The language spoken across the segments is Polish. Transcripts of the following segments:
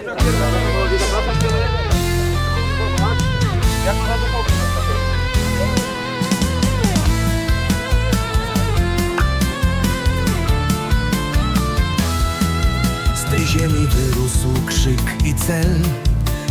Z tej ziemi wyrósł krzyk i cel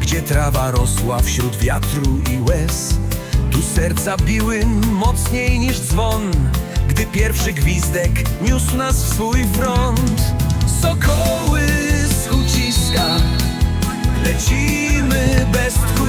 Gdzie trawa rosła wśród wiatru i łez. Tu serca biły mocniej niż dzwon Gdy pierwszy gwizdek niósł nas w swój front Lecimy bez tchu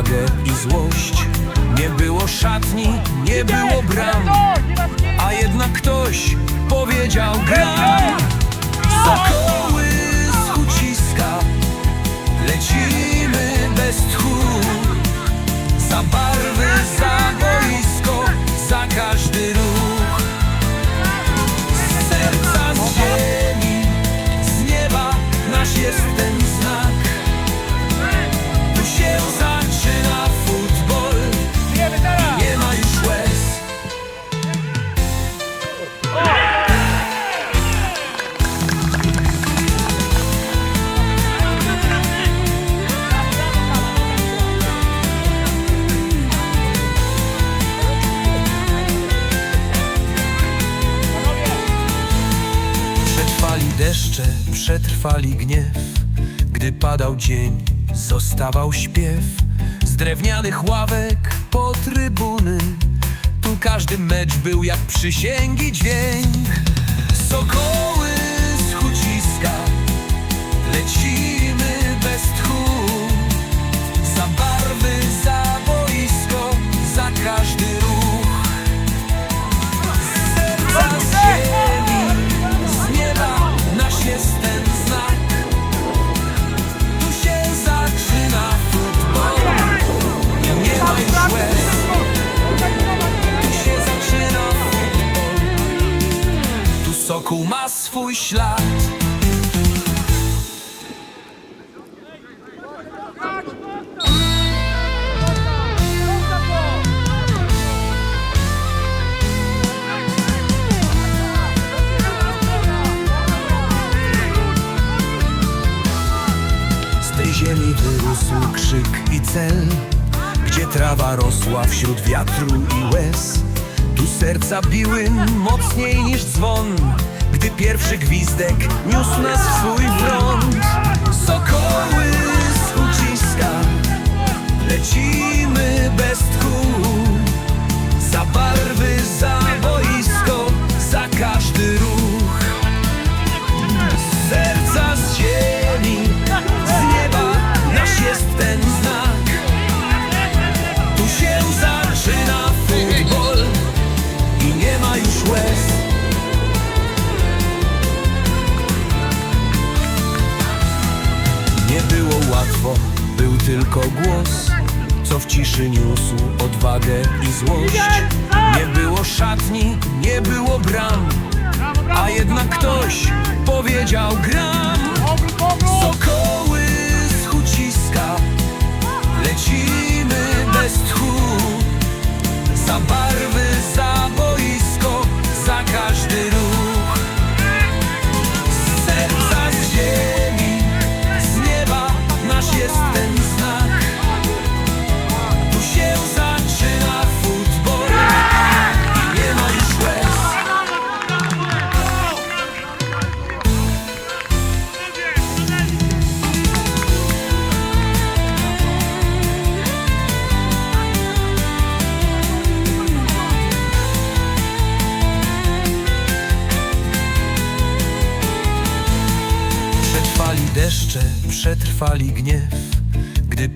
odwagę i złość. Nie było szatni, nie było bram, a jednak ktoś przetrwali gniew. Gdy padał dzień, zostawał śpiew. Z drewnianych ławek po trybuny Tu każdy mecz był jak przysięgi dźwięk. Sokoły swój ślad. Z tej ziemi wyrósł krzyk i cel Gdzie trawa rosła wśród wiatru i łez Tu serca biły mocniej niż dzwon Gdy pierwszy gwizdek niósł nas w swój front Sokoły z uciska Lecimy bez tchu. Za barwy, za złość. Nie było szatni, nie było bram, a jednak ktoś powiedział gram.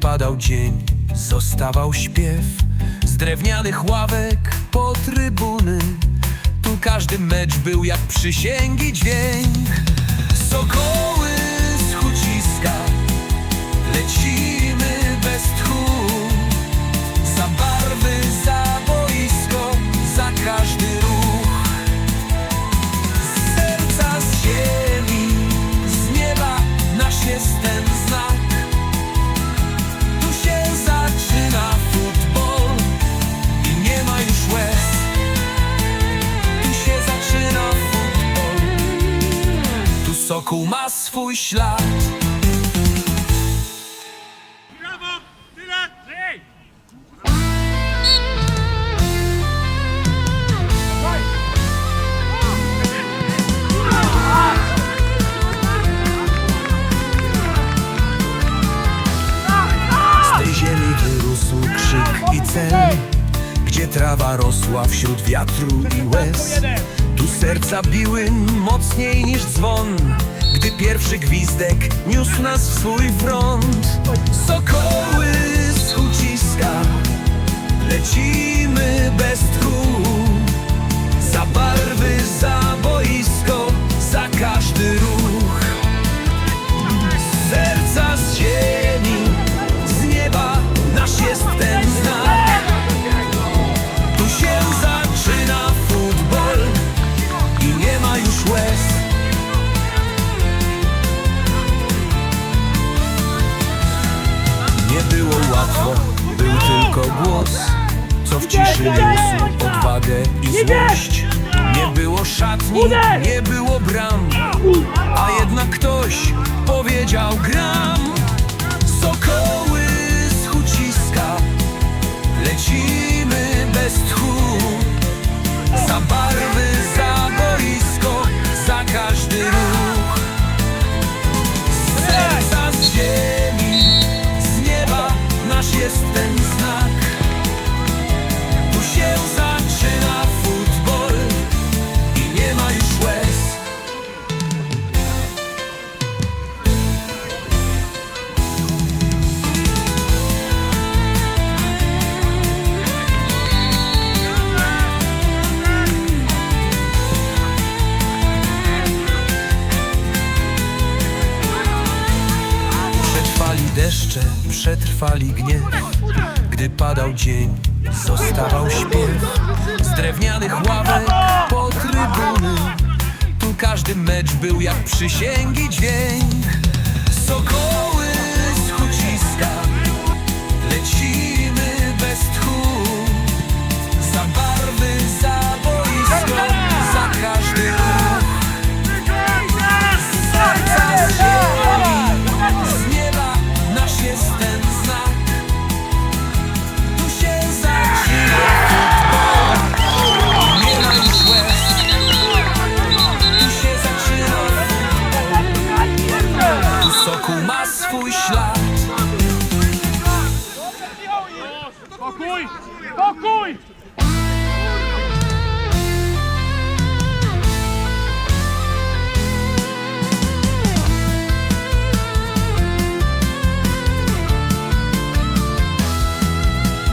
Gdy padał dzień, zostawał śpiew. Z drewnianych ławek po trybuny Tu każdy mecz był jak przysięgi dźwięk. Sokoły z huciska Sokół ślad Brawo! Tyle! Z tej ziemi wyrósł krzyk i cel Gdzie trawa rosła wśród wiatru i łez Tu serca biły mocniej niż dzwon Gdy pierwszy gwizdek niósł nas w swój front Sokoły z uciska Lecimy bez tchu co w ciszy niósł odwagę i złość. Nie było szatni, nie było bram, a jednak ktoś powiedział gram. Sokoły z uciska Lecimy bez tchu. Za barwy, Deszcze, przetrwali gniew. Gdy padał dzień, zostawał śpiew. Z drewnianych ławek po trybuny. Tu każdy mecz był jak przysięgi dźwięk. Sokoły Spokój!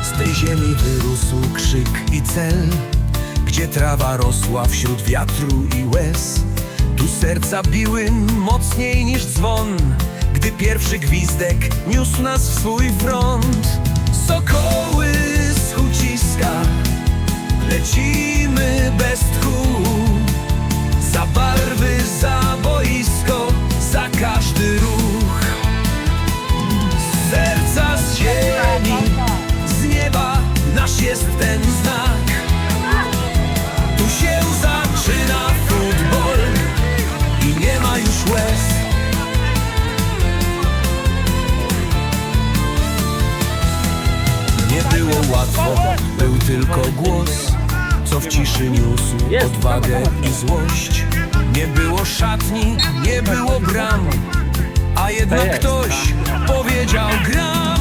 Z tej ziemi wyrósł krzyk i cel Gdzie trawa rosła wśród wiatru i łez Tu serca biły mocniej niż dzwon Gdy pierwszy gwizdek niósł nas w swój front Sokoły Lecimy bez tchu Za barwy, za boisko Za każdy ruch z serca, z ziemi, z nieba nasz jest ten znak. Tu się zaczyna futbol i nie ma już łez. Nie było łatwo, był tylko głos, co w ciszy niósł odwagę i złość. Nie było szatni, nie było bram, a jednak ktoś powiedział gram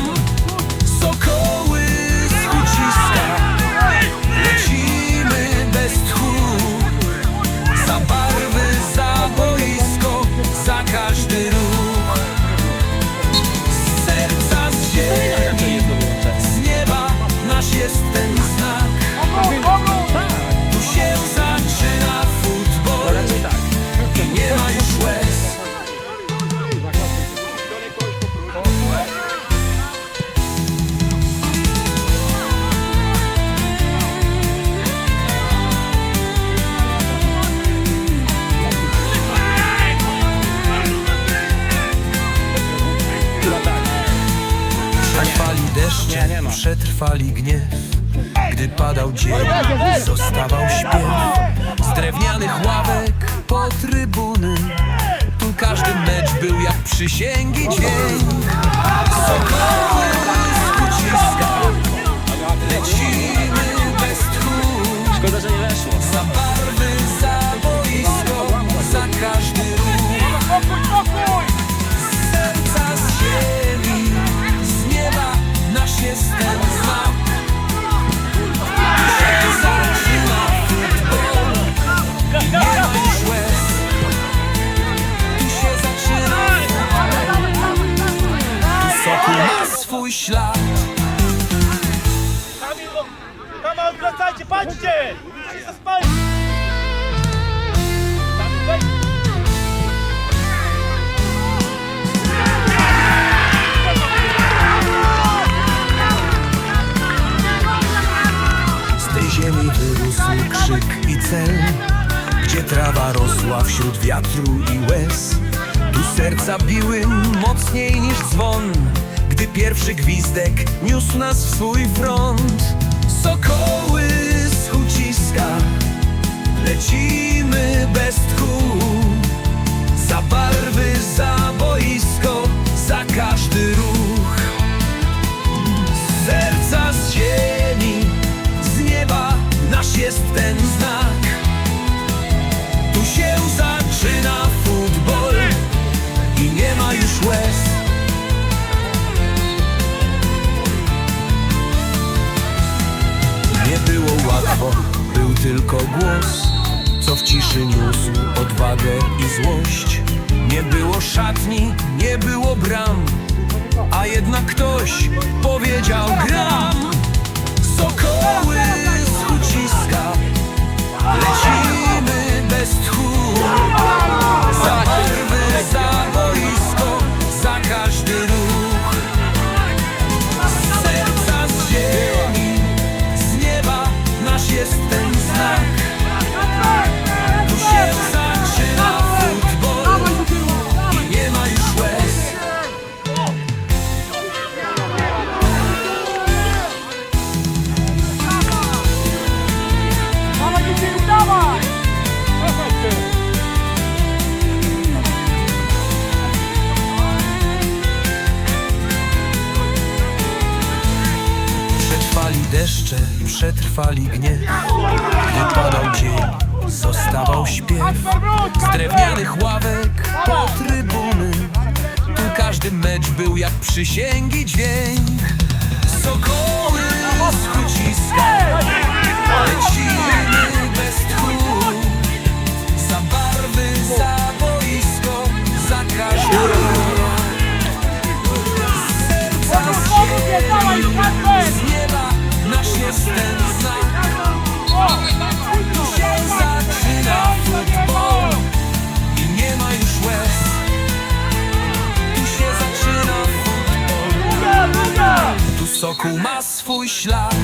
przetrwali gniew Gdy padał dzień, zostawał śpiew. Z drewnianych ławek po trybuny Tu każdy mecz był jak przysięgi dźwięk ma swój ślad. Kamil, Kama, odwracajcie, patrzcie! Z tej ziemi wyrósł krzyk i cel Gdzie trawa rosła wśród wiatru i łez. Tu serca biły mocniej niż dzwon Gdy pierwszy gwizdek niósł nas w swój front. Sokoły z uciska Lecimy bez tchu. Za barwy, za i złość. Nie było szatni, nie było bram, a jednak ktoś powiedział gram Sokoły przetrwali gniew Gdy dzień, zostawał śpiew. Z drewnianych ławek po trybuny. Tu każdy mecz był jak przysięgi dźwięk. Sokoły z uciska Lecimy bez tchu. Za barwy, za boisko Za Z serca, Kacper! z nieba nasz jest sokół ma swój ślad